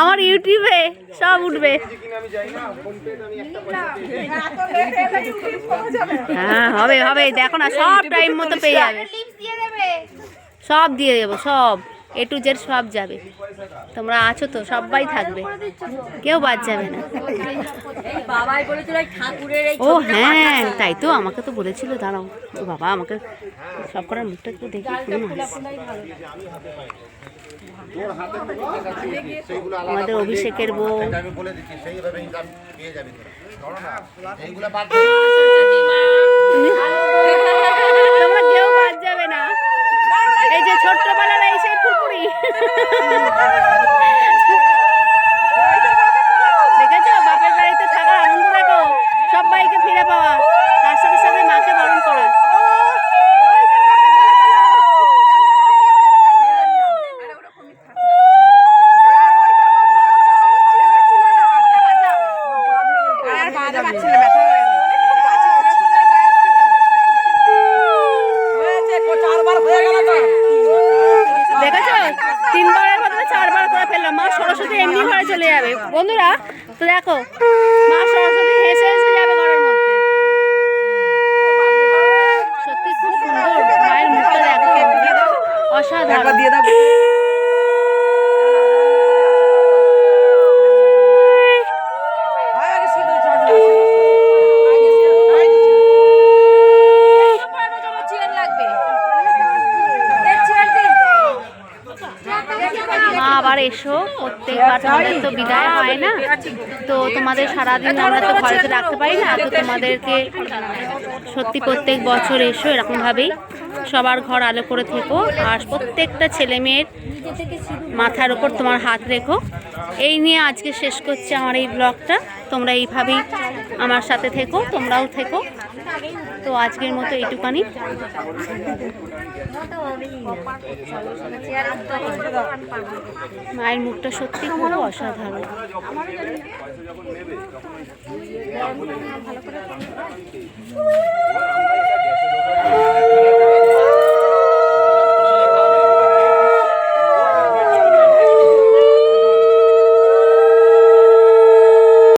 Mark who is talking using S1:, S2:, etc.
S1: আমার ইউটিউবে সব উঠবে। হ্যাঁ হবে হবে দেখো না সব টাইম মতো পেয়ে যাবে। সব দিয়ে দেবো সব। এ টু জেড সব যাবে। তোমরা আছো তো সবাই থাকবে। কেউ বাদ যাবে না।
S2: বাবাই বলেছিল এই ঠাকুরের এই
S1: ও হ্যাঁ তাই তো আমাকে তো বলেছিল দাঁড়াও। ও বাবা আমাকে সব করার মুখটা একটু দেখি আমাদের অভিষেকের বউ।
S3: সেইভাবে ইনকাম পেয়ে যাবি তোরা ধরো না এইগুলো বাদ
S1: তোমরা কেউ বাদ যাবে না এই যে ছোট্টবেলার এই সেই ফুলপুরি দেখেছ বাপের বাড়িতে থাকার আনন্দ দেখো সবাইকে ফিরে পাওয়া তার সাথে সাথে মাকে বরণ করা দেখেছ তিনবারের বদলে চারবার করে ফেললাম মা সরস্বতী এমনি ঘরে চলে যাবে। বন্ধুরা, তো দেখো, মা সরস্বতী হেসে হেসে যাবে ঘরের মধ্যে। সত্যি খুব সুন্দর। অসাধারণ। মা আবার এসো প্রত্যেকবার তোমাদের তো বিদায় হয় না। তো তোমাদের সারাদিন আমরা তো ঘরে তো রাখতে পারি না, তো তোমাদেরকে সত্যি প্রত্যেক বছর এসো এরকমভাবেই। সবার ঘর আলো করে থেকো, আর প্রত্যেকটা ছেলে মেয়ের মাথার ওপর তোমার হাত রেখো। এই নিয়ে আজকে শেষ করছে আমার এই ব্লগটা। তোমরা এইভাবেই আমার সাথে থেকো, তোমরাও থেকো। তো আজকের মতো এইটুকানি। মায়ের মুখটা সত্যি খুব অসাধারণ।
S3: দে